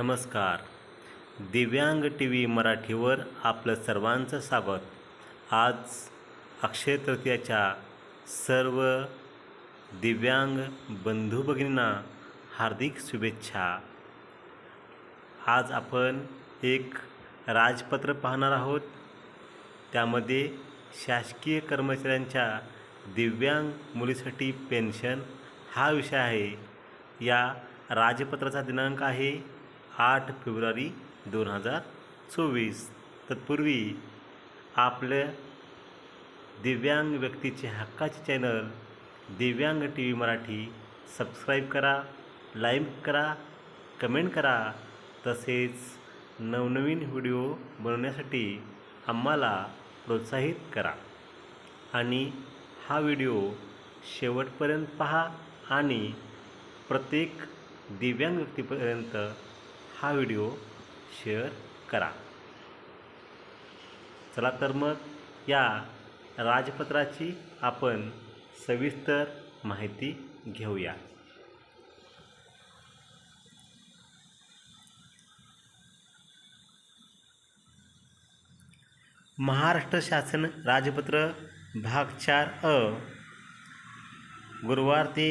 नमस्कार. दिव्यांग T V मराठीवर आपलं सर्वांचं स्वागत. आज अक्षय तृतीयाच्या सर्व दिव्यांग बंधू भगिनींना हार्दिक शुभेच्छा. आज आपण एक राजपत्र पाहणार आहोत. त्यामध्ये शासकीय कर्मचाऱ्यांच्या दिव्यांग मुलीसाठी पेन्शन हा विषय आहे. या राजपत्राचा दिनांक आहे आठ फेब्रुवारी दोन हजार चोवीस. तत्पूर्वी आपल्या दिव्यांग व्यक्तीचे हक्काचे channel Divyang T V Marathi subscribe करा लाईक करा कमेंट करा. तसेच नवनवीन व्हिडिओ बनवण्यासाठी आम्हाला प्रोत्साहित करा. आणि हा व्हिडिओ शेवटपर्यंत पहा आणि प्रत्येक दिव्यांग व्यक्तीपर्यंत हा व्हिडिओ शेअर करा. चला तर मग या राजपत्राची आपण सविस्तर माहिती घेऊया. महाराष्ट्र शासन राजपत्र भाग चार अ. गुरुवार ते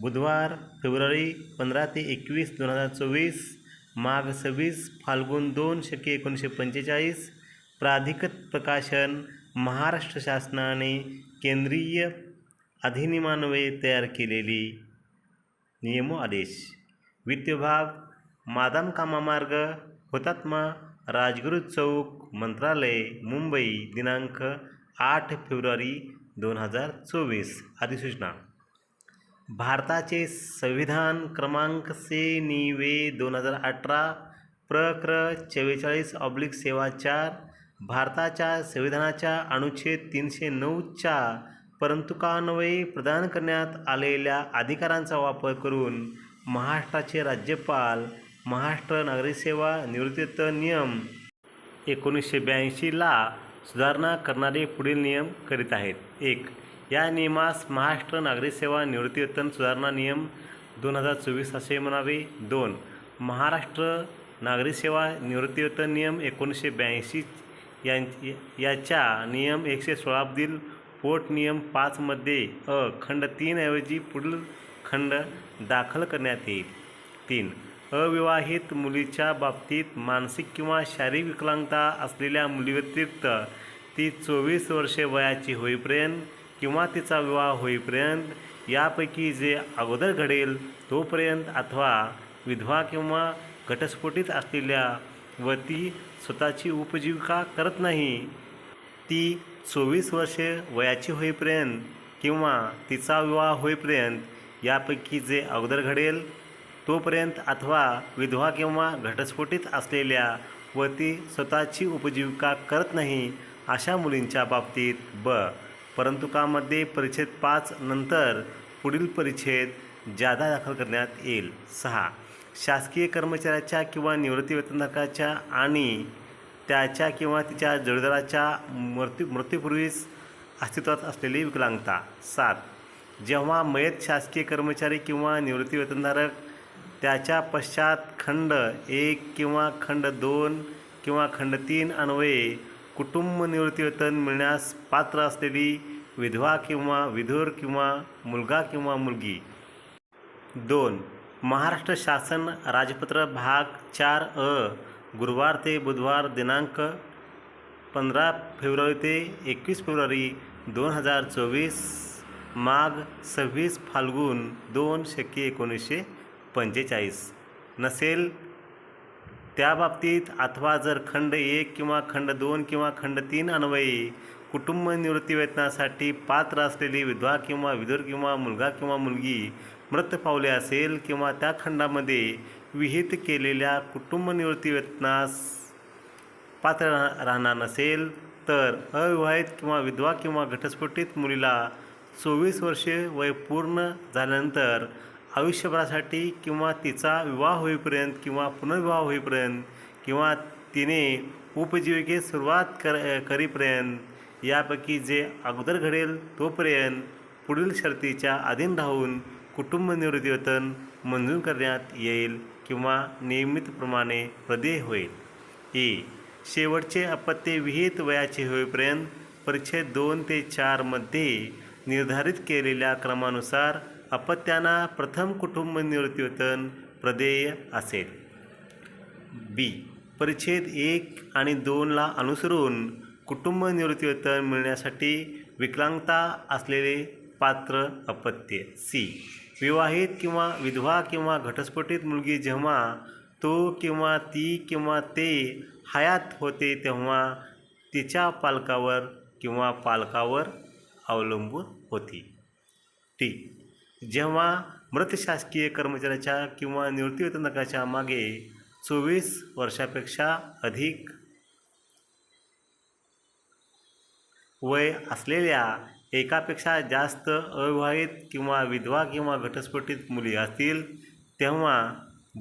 बुधवार फेब्रुवारी पंधरा ते एकवीस दोन हजार चोवीस माघ सव्वीस फाल्गुन दोन शके एकोणीसशे पंचेचाळीस प्राधिकृत प्रकाशन महाराष्ट्र शासनाने केंद्रीय अधिनियमान्वये तयार केलेली नियमो आदेश. वित्त विभाग मादाम कामामार्ग हुतात्मा राजगुरू चौक मंत्रालय मुंबई दिनांक आठ फेब्रुवारी दोन हजार चोवीस. अधिसूचना भारताचे संविधान क्रमांक से निवे दोन हजार अठरा प्रक्र. चव्वेचाळीस ऑब्लिक सेवा चार भारताच्या संविधानाच्या अनुच्छेद तीनशे नऊच्या परंतुकान्वये प्रदान करण्यात आलेल्या अधिकारांचा वापर करून महाराष्ट्राचे राज्यपाल महाराष्ट्र नागरिक सेवा निवृत्तीवेतन नियम एकोणीसशे ब्याऐंशीला सुधारणा करणारे पुढील नियम करीत आहेत. एक या नियमास महाराष्ट्र नागरी सेवा निवृत्तीवेतन सुधारणा नियम दोन हजार चोवीस असे म्हणावे. दोन महाराष्ट्र नागरी सेवा निवृत्तीवेतन नियम एकोणीसशे ब्याऐंशी यां याच्या नियम एकशे सोळाबदील पोट नियम पाचमध्ये अ खंड तीनऐवजी पुढील खंड दाखल करण्यात येईल. तीन अविवाहित मुलीच्या बाबतीत मानसिक किंवा शारीरिक विकलांगता असलेल्या मुलीव्यतिरिक्त ती चोवीस वर्षे वयाची होईपर्यंत किंवा तिचा विवाह होईपर्यंत यापैकी जे अगोदर घडेल तोपर्यंत अथवा विधवा किंवा घटस्फोटीत असलेल्या व ती स्वतःची उपजीविका करत नाही. ती चोवीस वर्षे वयाची होईपर्यंत किंवा तिचा विवाह होईपर्यंत यापैकी जे अगोदर घडेल तोपर्यंत अथवा विधवा किंवा घटस्फोटित असलेल्या व ती स्वतःची उपजीविका करत नाही अशा मुलींच्या बाबतीत ब. परंतु कामध्ये परिच्छेद पाच नंतर पुढील परिच्छेद जादा दाखल करण्यात येईल. सहा. शासकीय कर्मचाऱ्याच्या किंवा निवृत्तीवेतनधारकाच्या आणि त्याच्या किंवा तिच्या जोडीदाराच्या मृत्यू मृत्यूपूर्वीच अस्तित्वात असलेली विकलांगता. सात. जेव्हा मयत शासकीय कर्मचारी किंवा निवृत्तीवेतनधारक त्याच्या पश्चात खंड एक किंवा खंड दोन किंवा खंड तीन अन्वये कुटुंब निवृत्तीवेतन मिळण्यास पात्र असलेली विधवा किंवा विधूर किंवा मुलगा किंवा मुलगी. दोन महाराष्ट्र शासन राजपत्र भाग चार अ गुरुवार ते बुधवार दिनांक पंधरा फेब्रुवारी ते एकवीस फेब्रुवारी दोन हजार चोवीस माघ सव्वीस फाल्गुन दोन शके एकोणीसशे पंचेचाळीस. नसेल त्या बाबतीत अथवा जर खंड एक किंवा खंड दोन किंवा खंड तीन अन्वये कुटुंब निवृत्तीवेतनासाठी पात्र असलेली विधवा किंवा विधुर किंवा मुलगा किंवा मुलगी मृत पावले असेल किंवा त्या खंडामध्ये विहित केलेल्या कुटुंब निवृत्तीवेतनास पात्र राहणार नसेल तर अविवाहित किंवा विधवा किंवा घटस्फोटित मुलीला चोवीस वर्षे वय पूर्ण झाल्यानंतर आयुष्यभरासाठी किंवा तिचा विवाह होईपर्यंत किंवा पुनर्विवाह होईपर्यंत किंवा तिने उपजीविकेत सुरुवात कर करीपर्यंत यापैकी जे अगोदर घडेल तोपर्यंत पुढील शर्तीच्या अधीन राहून कुटुंब निवृत्तीवेतन मंजूर करण्यात येईल किंवा नियमितप्रमाणे प्रदेय होईल. ए शेवटचे अपत्य विहित वयाचे होईपर्यंत परिच्छेद दोन ते चारमध्ये निर्धारित केलेल्या क्रमानुसार अपत्यांना प्रथम कुटुंब निवृत्तीवेतन प्रदेय असेल. बी. परिच्छेद एक आणि दोनला अनुसरून कुटुंब निवृत्तीवेतन मिळण्यासाठी विकलांगता असलेले पात्र अपत्य. सी. विवाहित किंवा विधवा किंवा घटस्फोटित मुलगी जेव्हा तो किंवा ती किंवा ते हयात होते तेव्हा तिच्या पालकावर किंवा पालकावर अवलंबून होती. टी. जेव्हा मृत शासकीय कर्मचाऱ्याच्या किंवा निवृत्तीवेतनकाच्या मागे चोवीस वर्षापेक्षा अधिक वय असलेल्या एकापेक्षा जास्त अविवाहित किंवा विधवा किंवा घटस्फोटित मुली असतील तेव्हा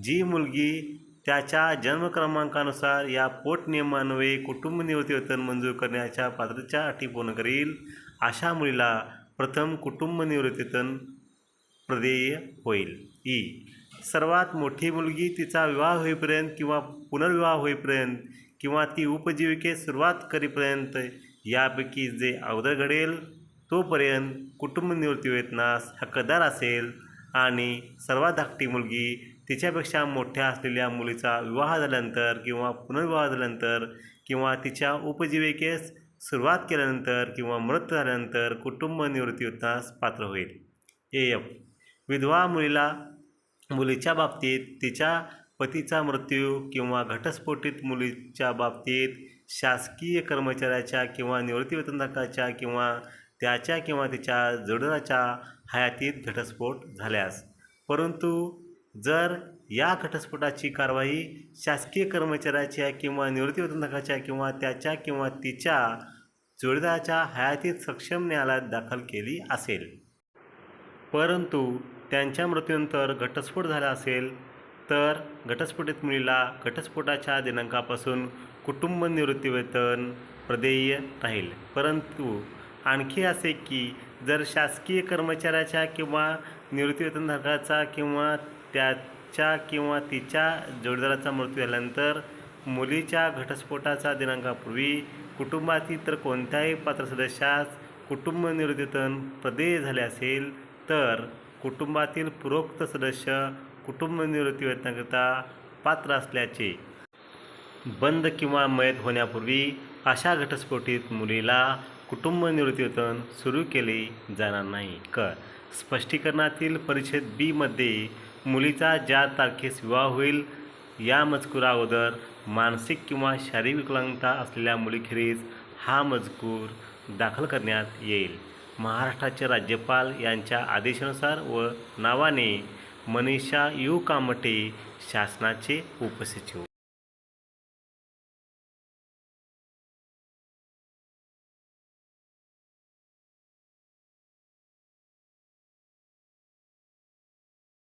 जी मुलगी त्याच्या जन्म क्रमांकानुसार या पोटनियमान्वये कुटुंब निवृत्तीवेतन मंजूर करण्याच्या पात्रतेच्या अटी पूर्ण करील अशा मुलीला प्रथम कुटुंब निवृत्तीवेतन प्रदेय होईल. ई. सर्वात मोठी मुलगी तिचा विवाह होईपर्यंत किंवा पुनर्विवाह होईपर्यंत किंवा ती उपजीविकेस सुरुवात करीपर्यंत यापैकी जे अगोदर घडेल तोपर्यंत कुटुंब निवृत्तीवेतनास हक्कदार असेल आणि सर्वात धाकटी मुलगी तिच्यापेक्षा मोठ्या असलेल्या मुलीचा विवाह झाल्यानंतर किंवा पुनर्विवाह झाल्यानंतर किंवा तिच्या उपजीविकेस सुरुवात केल्यानंतर किंवा मृत झाल्यानंतर कुटुंब निवृत्तीवेतनास पात्र होईल. ए. एफ. विधवा मुलीला मुलीच्या बाबतीत तिच्या पतीचा मृत्यू किंवा घटस्फोटित मुलीच्या बाबतीत शासकीय कर्मचाऱ्याच्या किंवा निवृत्तीवेतनधारकाच्या किंवा त्याच्या किंवा तिच्या जोडीदाराच्या हयातीत घटस्फोट झाल्यास. परंतु जर या घटस्फोटाची कारवाई शासकीय कर्मचाऱ्याच्या किंवा निवृत्तीवेतनधारकाच्या किंवा त्याच्या किंवा तिच्या जोडदाराच्या हयातीत सक्षम न्यायालयात दाखल केली असेल. परंतु त्यांच्या मृत्यूनंतर घटस्फोट झाला असेल तर घटस्फोटित मुलीला घटस्फोटाच्या दिनांकापासून कुटुंब निवृत्तीवेतन प्रदेय राहील. परंतु आणखी असे की जर शासकीय कर्मचाऱ्याच्या किंवा निवृत्तीवेतनधारकाचा किंवा त्याच्या किंवा तिच्या जोडीदाराचा मृत्यू झाल्यानंतर मुलीच्या घटस्फोटाचा दिनांकापूर्वी कुटुंबातील तर कोणत्याही पात्र सदस्यास कुटुंब निवृत्तीवेतन प्रदेय झाले असेल तर कुटुंबातील पूर्वोक्त सदस्य कुटुंब निवृत्तीवेतनाकरिता पात्र असल्याचे. बंद किंवा मयत होण्यापूर्वी अशा घटस्फोटीत मुलीला कुटुंब निवृत्तीवेतन सुरू केले जाणार नाही. क. स्पष्टीकरणातील परिच्छेद बीमध्ये मुलीचा ज्या तारखेस विवाह होईल या मजकुरा अगोदर मानसिक किंवा शारीरिक विकलांगता असलेल्या मुलीखेरीज हा मजकूर दाखल करण्यात येईल. महाराष्ट्राचे राज्यपाल यांच्या आदेशानुसार व नावाने मनीषा यू कामटे शासनाचे उपसचिव.